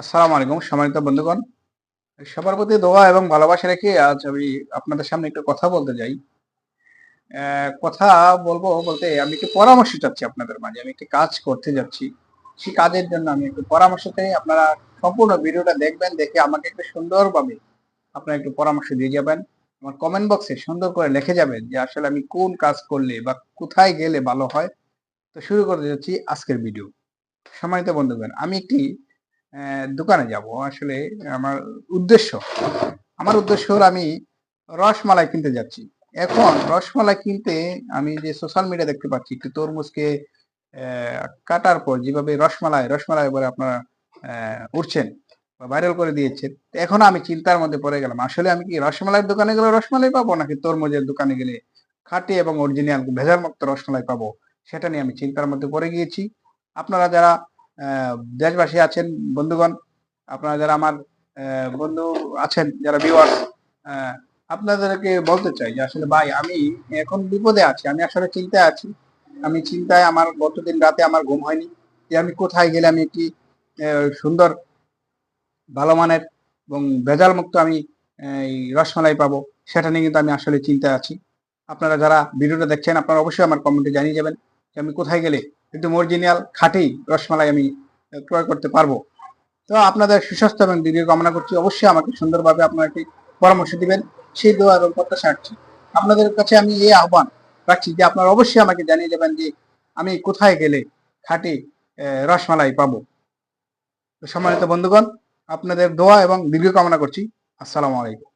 আসসালামু আলাইকুম, সম্মানিত বন্ধুগণ। সবার প্রতি দোয়া এবং ভালোবাসা রেখে আজ আমি আপনাদের সামনে একটু কথা বলতে যাই। কথা বলব বলতে আমি একটু পরামর্শ চাচ্ছি আপনাদের মাঝে, আমি একটি কাজ করতে যাচ্ছি। সেই কাজের জন্য আমি একটু পরামর্শ চাই আপনারা সম্পূর্ণ ভিডিওটা দেখবেন, দেখে আমাকে একটু সুন্দরভাবে আপনারা একটু পরামর্শ দিয়ে যাবেন। আমার কমেন্ট বক্সে সুন্দর করে লিখে যাবেন যে আসলে আমি কোন কাজ করলে বা কোথায় গেলে ভালো হয়। তো শুরু করতে যাচ্ছি আজকের ভিডিও সম্মানিত বন্ধুগণ, আমি একটি দোকানে যাব। আসলে আমার উদ্দেশ্য আমার উদ্দেশ্য হলো আমি রসমালাই কিনতে যাচ্ছি। এখন রসমালাই কিনতে আমি যে সোশ্যাল মিডিয়া দেখতে পাচ্ছি, একটি তরমুজকে কাটার পর যেভাবে রসমালাই রসমালাই বলে আপনারা উঠছেন বা ভাইরাল করে দিয়েছেন, এখন আমি চিন্তার মধ্যে পড়ে গেলাম, আসলে আমি কি রসমালাইয়ের দোকানে গেলে রসমালাই পাবো নাকি তরমুজের দোকানে গেলে খাঁটি এবং অরিজিনাল ভেজাল মুক্ত রসমালাই পাবো, সেটা নিয়ে আমি চিন্তার মধ্যে পড়ে গিয়েছি। আপনারা যারা দেশবাসী আছেন, বন্ধুগণ, আপনারা যারা আমার বন্ধু আছেন, যারা ভিউয়ার্স আপনাদেরকে বলতে চাই যে আসলে ভাই, আমি এখন বিপদে আছি, আমি আসলে চিন্তায় আছি। আমি চিন্তায় আমার গতদিন রাতে আমার ঘুম হয়নি। যে আমি কোথায় গেলে আমি একটি সুন্দর, ভালো মানের এবং ভেজাল মুক্ত আমি রসমালাই পাবো, সেটা নিয়ে কিন্তু আমি আসলে চিন্তায় আছি। আপনারা যারা ভিডিওটা দেখছেন, আপনারা অবশ্যই আমার কমেন্টে জানিয়ে যাবেন। আমি কোথায় গেলে একদম অরিজিনাল খাটেই রসমালাই আমি ক্রয় করতে পারব। তো আপনাদের সুস্বাস্থ্য এবং দীর্ঘ কামনা করছি। অবশ্যই আমাকে সুন্দরভাবে আপনারা একটি পরামর্শ দিবেন, সেই দোয়া এবং প্রত্যাশা রাখছি। আপনাদের কাছে আমি এই আহ্বান রাখছি যে আপনারা অবশ্যই আমাকে জানিয়ে দেবেন যে আমি কোথায় গেলে খাটে রসমালাই পাবো। সম্মানিত বন্ধুগণ, আপনাদের দোয়া এবং দীর্ঘ কামনা করছি। আসসালামু আলাইকুম।